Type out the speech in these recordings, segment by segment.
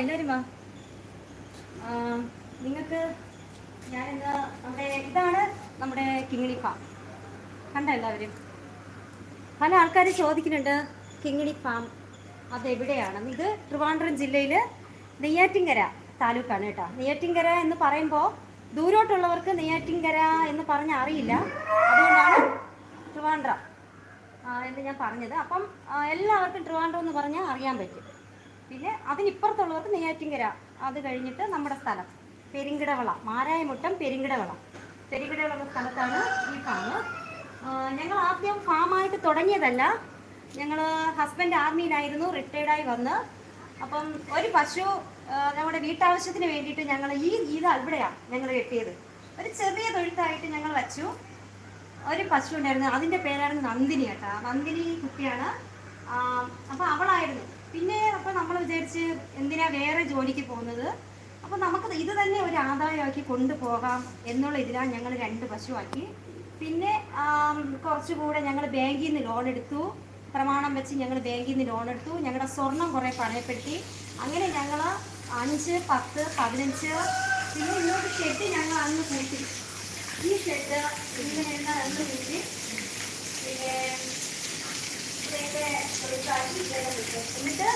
എല്ലാവരും നിങ്ങൾക്ക് ഞാൻ ഇന്ന് നമ്മുടെ ഇതാണ് നമ്മുടെ കിങ്ങിണി ഫാം കണ്ട എല്ലാവരും? പല ആൾക്കാർ ചോദിക്കുന്നുണ്ട് കിങ്ങിണി ഫാം അതെവിടെയാണ്? ഇത് ട്രിവാൻഡ്രം ജില്ലയിൽ നെയ്യാറ്റിങ്കര താലൂക്കാണ് കേട്ടോ. നെയ്യാറ്റിങ്കര എന്ന് പറയുമ്പോൾ ദൂരോട്ടുള്ളവർക്ക് നെയ്യാറ്റിങ്കര എന്ന് പറഞ്ഞ അറിയില്ല. അതുകൊണ്ടാണ് ട്രിവാൻഡ്രം എന്ന് ഞാൻ പറഞ്ഞത്. അപ്പം എല്ലാവർക്കും ട്രിവാൻഡ്രം എന്ന് പറഞ്ഞാൽ അറിയാൻ പറ്റും. പിന്നെ അതിനിപ്പുറത്തുള്ളവർക്ക് നെയ്യാറ്റിങ്കര അത് കഴിഞ്ഞിട്ട് നമ്മുടെ സ്ഥലം പെരിങ്കിടവള മാരായമുട്ടം പെരിങ്കിടവള. പെരിങ്കിടവള സ്ഥലത്താണ് ഈ ഫാം ഞങ്ങൾ ആദ്യം ഫാമായിട്ട് തുടങ്ങിയതല്ല. ഞങ്ങൾ ഹസ്ബൻഡ് ആർമിയിലായിരുന്നു റിട്ടയർഡായി വന്ന്. അപ്പം ഒരു പശു ഞങ്ങളുടെ വീട്ടാവശ്യത്തിന് വേണ്ടിയിട്ട് ഞങ്ങൾ ഈ ഇത് ഇവിടെയാണ് ഞങ്ങൾ കെട്ടിയത്. ഒരു ചെറിയ തൊഴുത്തായിട്ട് ഞങ്ങൾ വച്ചു. ഒരു പശു ഉണ്ടായിരുന്നു അതിന്റെ പേരായിരുന്നു നന്ദിനി കേട്ടാ. നന്ദിനി കുട്ടിയാണ്. അപ്പം അവളായിരുന്നു. പിന്നെ അപ്പൊ നമ്മൾ വിചാരിച്ച് എന്തിനാ വേറെ ജോലിക്ക് പോകുന്നത്? അപ്പൊ നമുക്ക് ഇത് തന്നെ ഒരു ആദായമാക്കി കൊണ്ടുപോകാം എന്നുള്ള ഇതിലാണ് ഞങ്ങൾ രണ്ട് പശുവാക്കി പിന്നെ കുറച്ചുകൂടെ ഞങ്ങൾ ബാങ്കിൽ നിന്ന് ലോൺ എടുത്തു. പ്രമാണം വെച്ച് ഞങ്ങൾ ബാങ്കിൽ നിന്ന് ലോൺ എടുത്തു. ഞങ്ങളുടെ സ്വർണം കുറേ പണയപ്പെടുത്തി. അങ്ങനെ ഞങ്ങൾ അഞ്ച് പത്ത് പതിനഞ്ച് പിന്നെ ഇങ്ങോട്ട് ഷെഡ് ഞങ്ങൾ അന്ന് കൂട്ടി. ഈ ഷെഡ് ഇങ്ങനെ അന്ന് കൂട്ടി പിന്നെ ഇവിടെയൊക്കെ ഒരു കാശ് ഇങ്ങനെ കിട്ടും. എന്നിട്ട്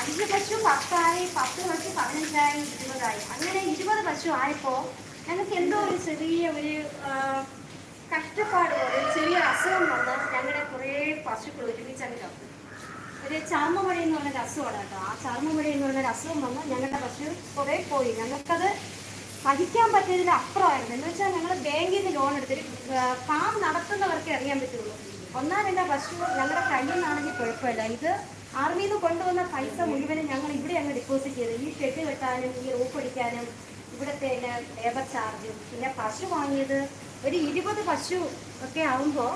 അഞ്ച് പശു പത്തായി പത്ത് പശു പതിനഞ്ചായി ഇരുപതായി. അങ്ങനെ ഇരുപത് പശു ആയപ്പോൾ ഞങ്ങൾക്ക് എന്തോ ഒരു ചെറിയ ഒരു കഷ്ടപ്പാട് പോലെ ചെറിയ അസുഖം വന്ന് ഞങ്ങളുടെ കുറേ പശുക്കൾ ഒരുമിച്ച് അങ്ങ് ചത്തു. ഒരു എന്ന് പറഞ്ഞൊരു അസുഖമാണ് കേട്ടോ. ആ ചർമ്മമഴ എന്ന് പറഞ്ഞൊരു അസുഖം വന്ന് ഞങ്ങളുടെ പശു കുറേ പോയി. ഞങ്ങൾക്കത് സഹിക്കാൻ പറ്റിയതിൽ അപ്പുറമായിരുന്നു. എന്ന് വെച്ചാൽ ഞങ്ങൾ ബാങ്കിൽ നിന്ന് ലോൺ എടുത്തിട്ട് ഫാം നടത്തുന്നവർക്കേ അറിയാൻ പറ്റുള്ളൂ. ഒന്നാം രണ്ടാം പശു ഞങ്ങളുടെ കയ്യിൽ നിന്നാണെങ്കിൽ കുഴപ്പമില്ല. ഇത് ആർമിയിൽ നിന്ന് കൊണ്ടുവന്ന പൈസ മുഴുവനും ഞങ്ങൾ ഇവിടെ അങ്ങ് ഡിപ്പോസിറ്റ് ചെയ്ത്. ഈ ഷെഡ് കെട്ടാനും ഈ റൂപ്പ് അടിക്കാനും ഇവിടുത്തെ ലേബർ ചാർജും പിന്നെ പശു വാങ്ങിയത് ഒരു ഇരുപത് പശു ഒക്കെ ആകുമ്പോൾ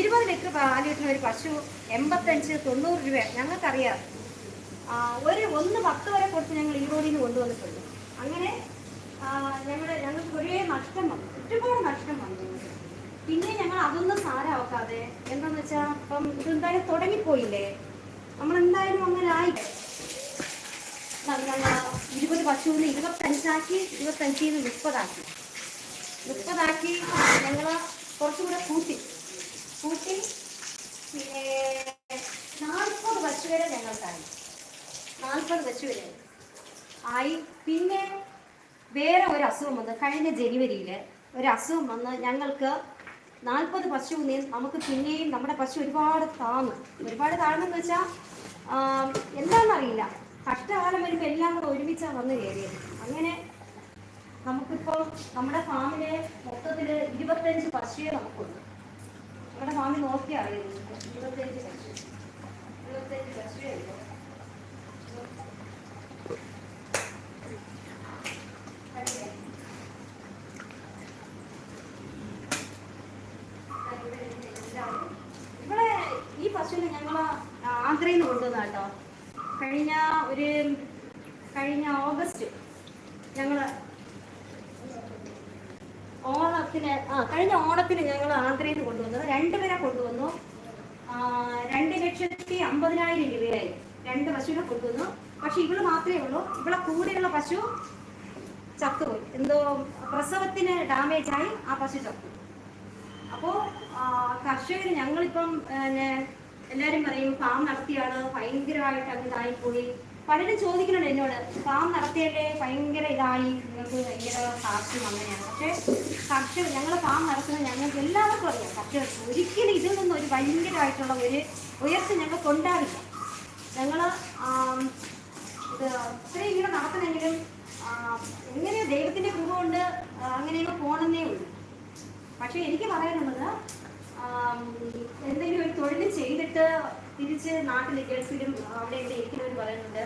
ഇരുപത് ലിറ്റർ പാൽ കിട്ടുന്ന ഒരു പശു എൺപത്തഞ്ച് തൊണ്ണൂറ് രൂപ. ഞങ്ങൾക്കറിയാം. ഒരു ഒന്ന് പത്ത് വരെ കൊടുത്ത് ഞങ്ങൾ ഈറോഡിൽ നിന്ന് കൊണ്ടുവന്നിട്ടുണ്ട്. അങ്ങനെ ഞങ്ങൾ ഞങ്ങൾക്ക് ഒരേ നഷ്ടം വന്നു. ഒരുപാട് നഷ്ടം വന്നു. പിന്നെ ഞങ്ങൾ അതൊന്നും സാരമാക്കാതെ എന്താന്ന് വെച്ചാൽ ഇപ്പം ഇതെന്തായാലും തുടങ്ങിപ്പോയില്ലേ? നമ്മൾ എന്തായാലും അങ്ങനെ ആയി. ഇരുപത് പശുവിന് ഇരുപത്തഞ്ചാക്കി ഇരുപത്തഞ്ചിൽ നിന്ന് മുപ്പതാക്കി. മുപ്പതാക്കി ഞങ്ങൾ കുറച്ചുകൂടെ കൂട്ടി. കൂട്ടി പിന്നെ നാൽപ്പത് പശു വരെ ഞങ്ങൾക്കായി. നാൽപ്പത് പശു വരെ ആയി. പിന്നെ വേറെ ഒരു അസുഖം വന്ന് കഴിഞ്ഞ ജനുവരിയിൽ ഒരു അസുഖം വന്ന് ഞങ്ങൾക്ക് നാൽപ്പത് പശു നമുക്ക് പിന്നെയും നമ്മുടെ പശു ഒരുപാട് താങ് ഒരുപാട് താഴ്ന്നെന്ന് വെച്ചാൽ എന്താണെന്നറിയില്ല. കഷ്ടകാലം വരുമ്പോൾ എല്ലാം കൂടെ ഒരുമിച്ചാണ് വന്ന് കയറിയത്. അങ്ങനെ നമുക്കിപ്പോൾ നമ്മുടെ ഫാമിലെ മൊത്തത്തിൽ ഇരുപത്തഞ്ച് പശുവേ നമുക്കുണ്ട് നമ്മുടെ ഫാമിൽ നോക്കിയാൽ അറിയാം നിങ്ങൾക്ക്. ഇരുപത്തഞ്ച് പശു ഇരുപത്തഞ്ച് പശുവേ ഉള്ളൂ കണ്ടില്ലേ? ഇവിടെ ഈ പശുവിനെ ഞങ്ങൾ ആന്ധ്രയിൽ നിന്ന് കേട്ടോ കഴിഞ്ഞ ഒരു കഴിഞ്ഞ ഓഗസ്റ്റ് ഞങ്ങൾ ഓണത്തിന് ആ കഴിഞ്ഞ ഓണത്തിന് ഞങ്ങൾ ആന്ധ്രയിൽ നിന്ന് കൊണ്ടുവന്നത്. രണ്ടുപേരെ കൊണ്ടുവന്നു. രണ്ട് ലക്ഷത്തി അമ്പതിനായിരം രൂപയായി. രണ്ട് പശുവിനെ കൊണ്ടുവന്നു. പക്ഷെ ഇവൾ മാത്രമേ ഉള്ളൂ. ഇവളെ കൂടെയുള്ള പശു ചത്തുപോയി. എന്തോ പ്രസവത്തിന് ഡാമേജ് ആയി ആ പശു ചത്തു. അപ്പോൾ കർഷകർ ഞങ്ങളിപ്പം എല്ലാവരും പറയും ഫാം നടത്തിയാണ് ഭയങ്കരമായിട്ട് അങ്ങ് ഇതായിപ്പോയി. പലരും ചോദിക്കുന്നുണ്ട് എന്നോട് ഫാം നടത്തിയല്ലേ? ഭയങ്കര ഇതായി. നിങ്ങൾക്ക് ഭയങ്കര സാക്ഷ്യം അങ്ങനെയാണ്. പക്ഷേ കർഷകർ ഞങ്ങൾ ഫാം നടത്തുന്നത് ഞങ്ങൾക്ക് എല്ലാവർക്കും അറിയാം. കർഷകർ ഒരിക്കലും ഇതിൽ നിന്ന് ഒരു ഭയങ്കരമായിട്ടുള്ള ഒരു ഉയർച്ച ഞങ്ങൾക്ക് ഉണ്ടാവില്ല. ഞങ്ങൾ ഇത് ഇത്രയും ഇങ്ങനെ നടത്തണമെങ്കിലും എങ്ങനെയോ ദൈവത്തിന്റെ കൃപ കൊണ്ട് അങ്ങനെയൊക്കെ പോണെന്നേ ഉള്ളൂ. പക്ഷേ എനിക്ക് പറയാനുള്ളത് എന്തെങ്കിലും ഒരു തൊഴിൽ ചെയ്തിട്ട് തിരിച്ച് നാട്ടിൽ ഗൾഫിലും അവിടെ ഇവിടെ ഇരിക്കുന്നവർ പറയുന്നുണ്ട്.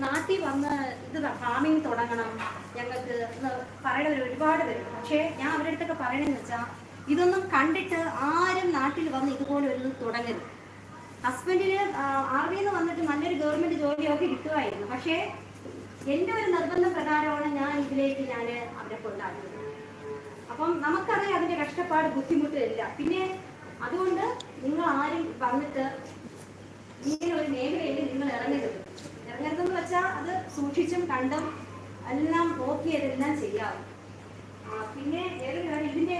നാട്ടിൽ വന്ന് ഇത് ഫാമിങ് തുടങ്ങണം ഞങ്ങൾക്ക് എന്ന് പറയണവർ ഒരുപാട് പേര് പക്ഷേ ഞാൻ അവരുടെ അടുത്തൊക്കെ പറയണെന്ന് വെച്ചാൽ ഇതൊന്നും കണ്ടിട്ട് ആരും നാട്ടിൽ വന്ന് ഇതുപോലെ ഒരു തുടങ്ങരുത് ഹസ്ബൻഡിന് ആർമിയിൽ നിന്ന് വന്നിട്ട് നല്ലൊരു ഗവൺമെന്റ് ജോലിയൊക്കെ കിട്ടുമായിരുന്നു പക്ഷേ എന്റെ ഒരു നിർബന്ധ പ്രകാരമാണ് ഞാൻ ഇതിലേക്ക് ഞാൻ അവരെ കൊണ്ടാക്കുന്നത് അപ്പം നമുക്കറിയാം അതിന്റെ കഷ്ടപ്പാട് ബുദ്ധിമുട്ടില്ല പിന്നെ അതുകൊണ്ട് നിങ്ങൾ ആരും വന്നിട്ട് ഇങ്ങനെ ഒരു മേഖലയിൽ നിങ്ങൾ ഇറങ്ങരുത്. ഇറങ്ങരുതെന്ന് വെച്ചാൽ അത് സൂക്ഷിച്ചും കണ്ടും എല്ലാം നോക്കി അതെല്ലാം ചെയ്യാവും. പിന്നെ ഏതൊരു കാര്യം ഇതിന്റെ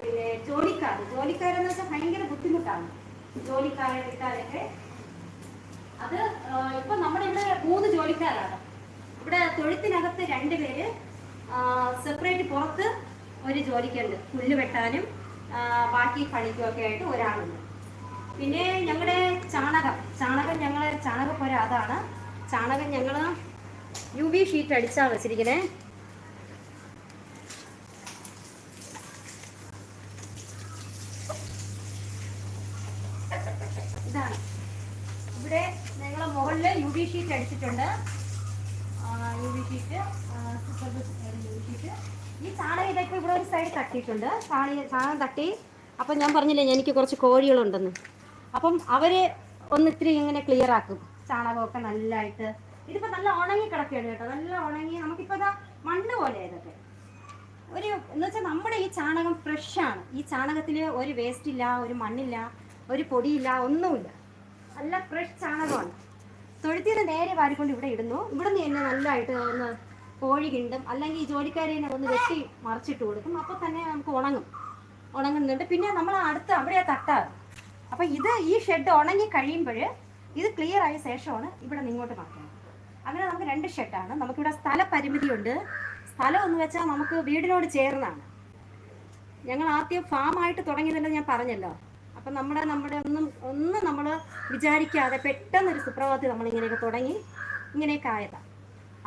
പിന്നെ ജോലിക്കാർ ജോലിക്കാരെന്ന് വെച്ചാൽ ഭയങ്കര ബുദ്ധിമുട്ടാണ്. ജോലിക്കാരെ കിട്ടാനൊക്കെ അത് ഇപ്പൊ നമ്മുടെ ഇവിടെ മൂന്ന് ജോലിക്കാരാണ്. ഇവിടെ തൊഴുത്തിനകത്ത് രണ്ടുപേര് സെപ്പറേറ്റ് പുറത്ത് ഒരു ജോലിക്കുണ്ട്. പുല്ല് വെട്ടാനും ബാക്കി പണിക്കുമൊക്കെ ആയിട്ട് ഒരാളുണ്ട്. പിന്നെ ഞങ്ങളുടെ ചാണകം ചാണകം ഞങ്ങൾ ചാണകപ്പുര അതാണ്. ചാണകം ഞങ്ങൾ യു വി ഷീറ്റ് അടിച്ചാണ് വെച്ചിരിക്കണേ. ഇതാണ്. ഇവിടെ ഞങ്ങൾ മുകളിൽ യു വി ഷീറ്റ് അടിച്ചിട്ടുണ്ട് U V sheet U V sheet ഈ ചാണകം ഇതൊക്കെ ഇവിടെ ഒരു സൈഡ് തട്ടിയിട്ടുണ്ട്. ചാണി ചാണകം തട്ടി. അപ്പം ഞാൻ പറഞ്ഞില്ലേ എനിക്ക് കുറച്ച് കോഴികളുണ്ടെന്ന്. അപ്പം അവർ ഒന്ന് ഇത്തിരി ഇങ്ങനെ ക്ലിയർ ആക്കും. ചാണകമൊക്കെ നല്ലതായിട്ട് ഇതിപ്പോൾ നല്ല ഉണങ്ങി കിടക്കുകയാണ് കേട്ടോ. നല്ല ഉണങ്ങി. നമുക്കിപ്പോൾ ഇതാ മണ്ണ് പോലെ ഇതൊക്കെ. ഒരു എന്ന് വെച്ചാൽ നമ്മുടെ ഈ ചാണകം ഫ്രഷ് ആണ്. ഈ ചാണകത്തിൽ ഒരു വേസ്റ്റ് ഇല്ല ഒരു മണ്ണില്ല ഒരു പൊടിയില്ല ഒന്നുമില്ല. നല്ല ഫ്രഷ് ചാണകമാണ്. തൊഴുത്തിന് നേരെ വാരിക്കൊണ്ട് ഇവിടെ ഇടുന്നു. ഇവിടെ നിന്ന് തന്നെ നല്ലതായിട്ട് ഒന്ന് കോഴി കിണ്ടും അല്ലെങ്കിൽ ഈ ജോലിക്കാരെ ഒന്ന് വെട്ടി മറിച്ചിട്ട് കൊടുക്കും. അപ്പോൾ തന്നെ നമുക്ക് ഉണങ്ങും. ഉണങ്ങുന്നുണ്ട്. പിന്നെ നമ്മൾ അടുത്ത് അവിടെ തട്ടാറ് അപ്പോൾ ഇത് ഈ ഷെഡ് ഉണങ്ങി കഴിയുമ്പോൾ ഇത് ക്ലിയർ ആയ ശേഷമാണ് ഇവിടെ നിങ്ങോട്ട് മാറ്റുന്നത്. അങ്ങനെ നമുക്ക് രണ്ട് ഷെഡാണ് നമുക്കിവിടെ സ്ഥല പരിമിതിയുണ്ട് സ്ഥലം എന്ന് വെച്ചാൽ നമുക്ക് വീടിനോട് ചേർന്നാണ്. ഞങ്ങൾ ആദ്യം ഫാമായിട്ട് തുടങ്ങിയതല്ലോ ഞാൻ പറഞ്ഞല്ലോ. അപ്പം നമ്മുടെ നമ്മുടെ ഒന്നും ഒന്നും നമ്മൾ വിചാരിക്കാതെ പെട്ടെന്നൊരു സുപ്രഭാതത്തിൽ നമ്മൾ ഇങ്ങനെയൊക്കെ തുടങ്ങി ഇങ്ങനെയൊക്കെ ആയതാണ്.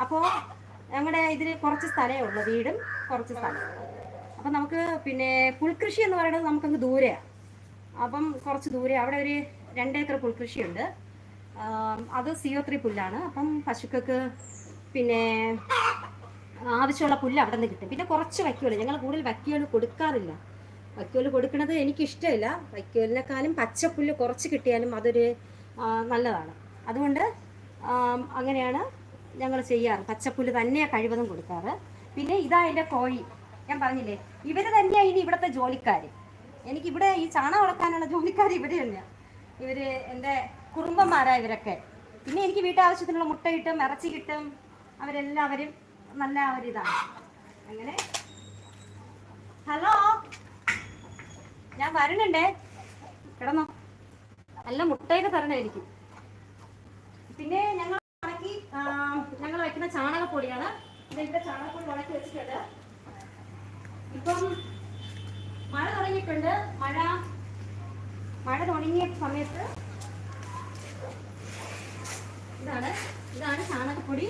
അപ്പോൾ ഞങ്ങളുടെ ഇതിൽ കുറച്ച് സ്ഥലമേ ഉള്ളൂ വീടും കുറച്ച് സ്ഥലം. അപ്പം നമുക്ക് പിന്നെ പുൽകൃഷി എന്ന് പറയുന്നത് നമുക്കങ്ങ് ദൂരെയാണ് അപ്പം കുറച്ച് ദൂരെ അവിടെ ഒരു രണ്ടേക്കർ പുൽകൃഷിയുണ്ട്. അത് സിഒ ത്രീ പുല്ലാണ്. അപ്പം പശുക്കൾക്ക് പിന്നെ ആവശ്യമുള്ള പുല്ല് അവിടെ നിന്ന് കിട്ടും. പിന്നെ കുറച്ച് വൈക്കോൽ ഞങ്ങൾ കൂടുതൽ വൈക്കോൽ കൊടുക്കാറില്ല. വൈക്കോൽ കൊടുക്കുന്നത് എനിക്കിഷ്ടമില്ല. വൈക്കോലിനെക്കാളും പച്ചപ്പുല്ല് കുറച്ച് കിട്ടിയാലും അതൊരു നല്ലതാണ്. അതുകൊണ്ട് അങ്ങനെയാണ് ഞങ്ങൾ ചെയ്യാറ്. പച്ചപ്പുല്ല് തന്നെയാണ് കഴിവതും കൊടുക്കാറ്. പിന്നെ ഇതാ എന്റെ കോഴി. ഞാൻ പറഞ്ഞില്ലേ ഇവർ തന്നെയാണ് ഇനി ഇവിടുത്തെ ജോലിക്കാർ എനിക്ക് ഇവിടെ ഈ ചാണകം വളർത്താനുള്ള ജോലിക്കാർ ഇവിടെ തന്നെയാണ് ഇവർ എന്റെ കുറുമ്പന്മാരാണ് ഇവരൊക്കെ. പിന്നെ എനിക്ക് വീട്ടാവശ്യത്തിനുള്ള മുട്ട കിട്ടും ഇറച്ചി കിട്ടും. അവരെല്ലാവരും നല്ല ഒരിതാണ് അങ്ങനെ. ഹലോ? ഞാൻ വരണുണ്ടേ കിടന്നോ. നല്ല മുട്ടയൊക്കെ തരണേ എനിക്ക് പിന്നെ ഞങ്ങൾ വയ്ക്കുന്ന ചാണകപ്പൊടിയാണ്. ഇത് ഇവിടെ ചാണകപ്പൊടി ഉണക്കി വെച്ചിട്ടുണ്ട്. ഇപ്പം മഴ തുടങ്ങിയിട്ടുണ്ട്. മഴ മഴ തുടങ്ങിയ സമയത്ത് ഇതാണ് ഇതാണ് ചാണകപ്പൊടി.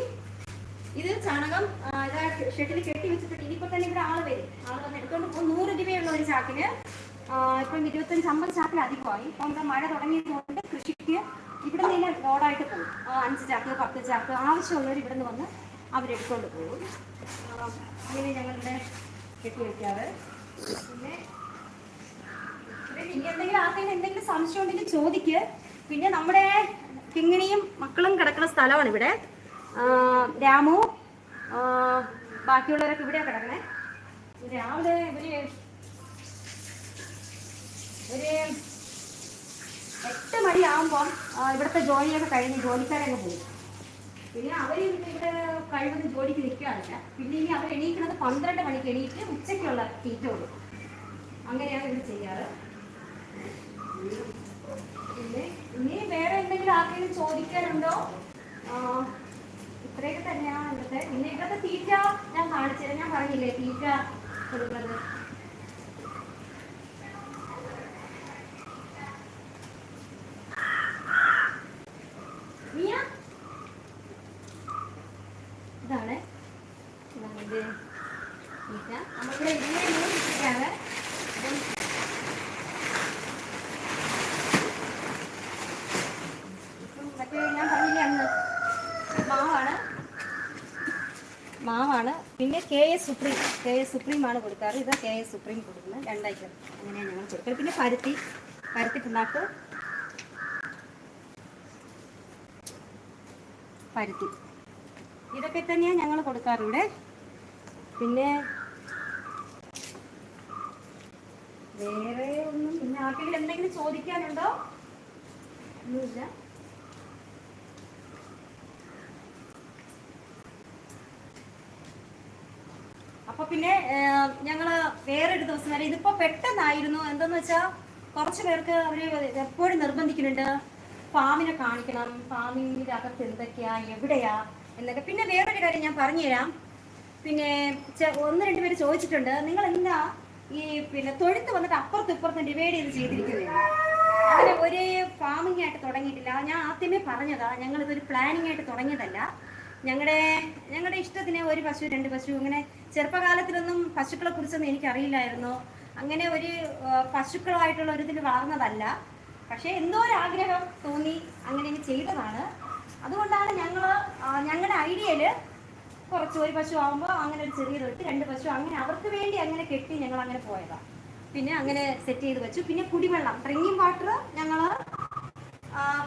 ഇത് ചാണകം ഇതാ ഷെഡിൽ കെട്ടി വെച്ചിട്ടുണ്ട് ഇനിയിപ്പോ തന്നെ ഇവിടെ ആൾ വരും. ആൾ വന്ന് എടുത്തോണ്ട് പോകും. നൂറ് രൂപയുള്ള ഒരു ചാക്കിന്. ഇപ്പം ഇരുപത്തഞ്ച് അമ്പത് ചാക്കിൽ അധികമായി. ഇപ്പം ഇവിടെ മഴ തുടങ്ങിയതുകൊണ്ട് കൃഷിക്ക് ഇവിടെ നിന്ന് ലോഡായിട്ട് പോകും. അഞ്ച് ചാക്ക് പത്ത് ചാക്ക് ആവശ്യമുള്ളവർ ഇവിടെ നിന്ന് വന്ന് അവരെടുത്തോണ്ട് പോകും. അങ്ങനെ ഞങ്ങളുടെ കെട്ടി വയ്ക്കാറ്. പിന്നെ ഇനി എന്തെങ്കിലും ആർക്കെങ്കിലും എന്തെങ്കിലും സംശയം ഉണ്ടെങ്കിൽ ചോദിക്ക്. പിന്നെ നമ്മുടെ കിങ്ങിണിയും മക്കളും കിടക്കുന്ന സ്ഥലമാണ് ഇവിടെ. രാമു ബാക്കിയുള്ളവരൊക്കെ ഇവിടെയാണ് കിടക്കണേ. രാവിലെ ഇവർ ഒരു എട്ട് മണിയാകുമ്പം ആ, ഇവിടുത്തെ ജോലിയൊക്കെ കഴിഞ്ഞ് ജോലിക്കാരെയൊക്കെ പോകും. പിന്നെ അവർ ഇവിടെ കഴിവതും ജോലിക്ക് നിൽക്കാറില്ല. പിന്നെ ഇനി അവർ എണീക്കുന്നത് പന്ത്രണ്ട് മണിക്ക് എണീറ്റ് ഉച്ചയ്ക്കുള്ള തീറ്റ കൊടുക്കും. അങ്ങനെയാണ് ഇത് ചെയ്യാറ്. പിന്നെ ഇനി വേറെ എന്തെങ്കിലും ആർക്കെങ്കിലും ചോദിക്കാനുണ്ടോ? ഇത്രയൊക്കെ തന്നെയാണ് ഇവിടുത്തെ. പിന്നെ ഇവിടുത്തെ തീറ്റ ഞാൻ കാണിച്ചത് ഞാൻ പറഞ്ഞില്ലേ തീറ്റ കൊടുക്കുന്നത് മിയ? ഇതാണ് ഇതാണ് ഇത് തീറ്റ നമ്മളിവിടെ ഇതിനെ മൂന്ന് തീറ്റയാണ് അപ്പം ഇപ്പം മറ്റേ ഞാൻ പറഞ്ഞില്ലേ അന്ന് മാവാണ് മാവാണ് പിന്നെ K S supreme K S supreme ആണ് കൊടുക്കാറ്. ഇത് കെ എസ് സുപ്രീം കൊടുക്കുന്നത്. രണ്ടായിരം അങ്ങനെയാണ് ഞങ്ങൾ കൊടുക്കുന്നത്. പിന്നെ പരുത്തി പരുത്തി പിണ്ണാക്ക്. പരുത്തി. ഇതൊക്കെ തന്നെയാണ് ഞങ്ങൾ കൊടുക്കാറുണ്ട് പിന്നെ വേറെ ഒന്നും പിന്നെ ആർക്കെങ്കിലും എന്തെങ്കിലും ചോദിക്കാനുണ്ടോ? ഒന്നുമില്ല. പിന്നെ ഞങ്ങൾ വേറൊരു ദിവസം വരെ ഇതിപ്പോ പെട്ടെന്നായിരുന്നു. എന്തെന്ന് വെച്ചാൽ കുറച്ച് പേർക്ക് അവർ എപ്പോഴും നിർബന്ധിക്കുന്നുണ്ട്. ഫാമിനെ കാണിക്കണം. ഫാമിന്റെ അകത്ത് എന്തൊക്കെയാ എവിടെയാ എന്നൊക്കെ. പിന്നെ വേറൊരു കാര്യം ഞാൻ പറഞ്ഞുതരാം. പിന്നെ ഒന്ന് രണ്ട് പേര് ചോദിച്ചിട്ടുണ്ട്. നിങ്ങൾ എന്താ ഈ പിന്നെ തൊഴുത്ത് വന്നിട്ട് അപ്പുറത്തും ഇപ്പുറത്തും ഡിവൈഡ് ചെയ്ത് ചെയ്തിരിക്കുന്നത്? അങ്ങനെ ഒരേ ഫാമിംഗ് ആയിട്ട് തുടങ്ങിയിട്ടില്ല. ഞാൻ ആദ്യമേ പറഞ്ഞതാ ഞങ്ങളിതൊരു പ്ലാനിങ് ആയിട്ട് തുടങ്ങിയതല്ല. ഞങ്ങളുടെ ഞങ്ങളുടെ ഇഷ്ടത്തിന് ഒരു പശു രണ്ട് പശു അങ്ങനെ ചെറുപ്പകാലത്തിലൊന്നും പശുക്കളെ കുറിച്ചൊന്നും എനിക്കറിയില്ലായിരുന്നു. അങ്ങനെ ഒരു പശുക്കളുമായിട്ടുള്ള ഒരു ഇതിൽ വളർന്നതല്ല. പക്ഷേ എന്തോ ഒരു ആഗ്രഹം തോന്നി അങ്ങനെ ചെയ്തതാണ്. അതുകൊണ്ടാണ് ഞങ്ങൾ ഞങ്ങളുടെ ഐഡിയയിൽ കുറച്ച് ഒരു പശു ആകുമ്പോൾ അങ്ങനെ ഒരു ചെറിയ തൊട്ട് രണ്ട് പശു അങ്ങനെ അവർക്ക് വേണ്ടി അങ്ങനെ കെട്ടി ഞങ്ങൾ അങ്ങനെ പോയതാണ് പിന്നെ അങ്ങനെ സെറ്റ് ചെയ്ത് വെച്ചു. പിന്നെ കുടിവെള്ളം ഡ്രിങ്കിങ് വാട്ടർ ഞങ്ങൾ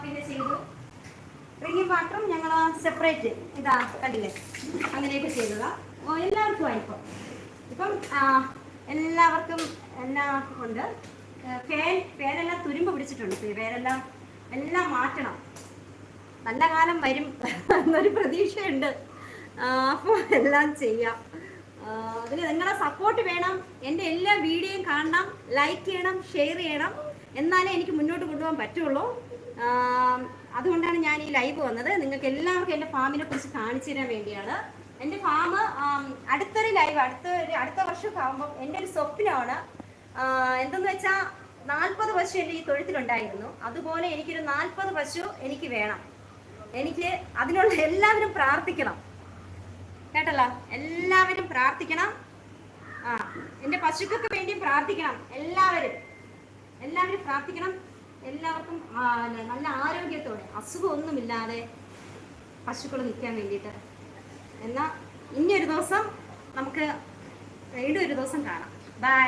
പിന്നെ ചെയ്തു. ഡ്രിങ്കിങ് വാട്ടറും ഞങ്ങൾ സെപ്പറേറ്റ് ഇതാ കണ്ടില്ലേ? അങ്ങനെയൊക്കെ ചെയ്തതാ. ഓ, എല്ലാവർക്കും ആയിപ്പോൾ ഇപ്പം എല്ലാവർക്കും എല്ലാവർക്കും എല്ലാം ഉണ്ട് ഫാൻ ഫാനെല്ലാം തുരുമ്പ് പിടിച്ചിട്ടുണ്ട്. പേരെല്ലാം എല്ലാം മാറ്റണം. നല്ല കാലം വരും എന്നൊരു പ്രതീക്ഷയുണ്ട്. അപ്പോൾ എല്ലാം ചെയ്യാം. അതിന് നിങ്ങളുടെ സപ്പോർട്ട് വേണം. എന്റെ എല്ലാ വീഡിയോയും കാണണം. ലൈക്ക് ചെയ്യണം ഷെയർ ചെയ്യണം. എന്നാലേ എനിക്ക് മുന്നോട്ട് കൊണ്ടുപോകാൻ പറ്റുള്ളൂ. അതുകൊണ്ടാണ് ഞാൻ ഈ ലൈവ് വന്നത്. നിങ്ങൾക്ക് എല്ലാവർക്കും എന്റെ ഫാമിനെ കുറിച്ച് കാണിച്ചു തരാൻ വേണ്ടിയാണ്. എന്റെ ഫാം അടുത്തൊരു ലൈവ് അടുത്ത അടുത്ത വർഷമൊക്കെ ആകുമ്പോൾ എന്റെ ഒരു സ്വപ്നമാണ്. എന്തെന്ന് വെച്ചാൽ നാൽപ്പത് പശു എന്റെ ഈ തൊഴുത്തിലുണ്ടായിരുന്നു. അതുപോലെ എനിക്കൊരു നാൽപ്പത് പശു എനിക്ക് വേണം. എനിക്ക് അതിനുള്ള എല്ലാവരും പ്രാർത്ഥിക്കണം. കേട്ടല്ലോ? എല്ലാവരും പ്രാർത്ഥിക്കണം. ആ എന്റെ പശുക്കൾക്ക് വേണ്ടി പ്രാർത്ഥിക്കണം. എല്ലാവരും. എല്ലാവരും പ്രാർത്ഥിക്കണം. എല്ലാവർക്കും നല്ല ആരോഗ്യത്തോടെ. അസുഖമൊന്നുമില്ലാതെ പശുക്കൾ നിൽക്കാൻ വേണ്ടിയിട്ട്. എന്നാൽ ഇനി ഒരു ദിവസം നമുക്ക് വീണ്ടും ഒരു ദിവസം കാണാം. ബൈ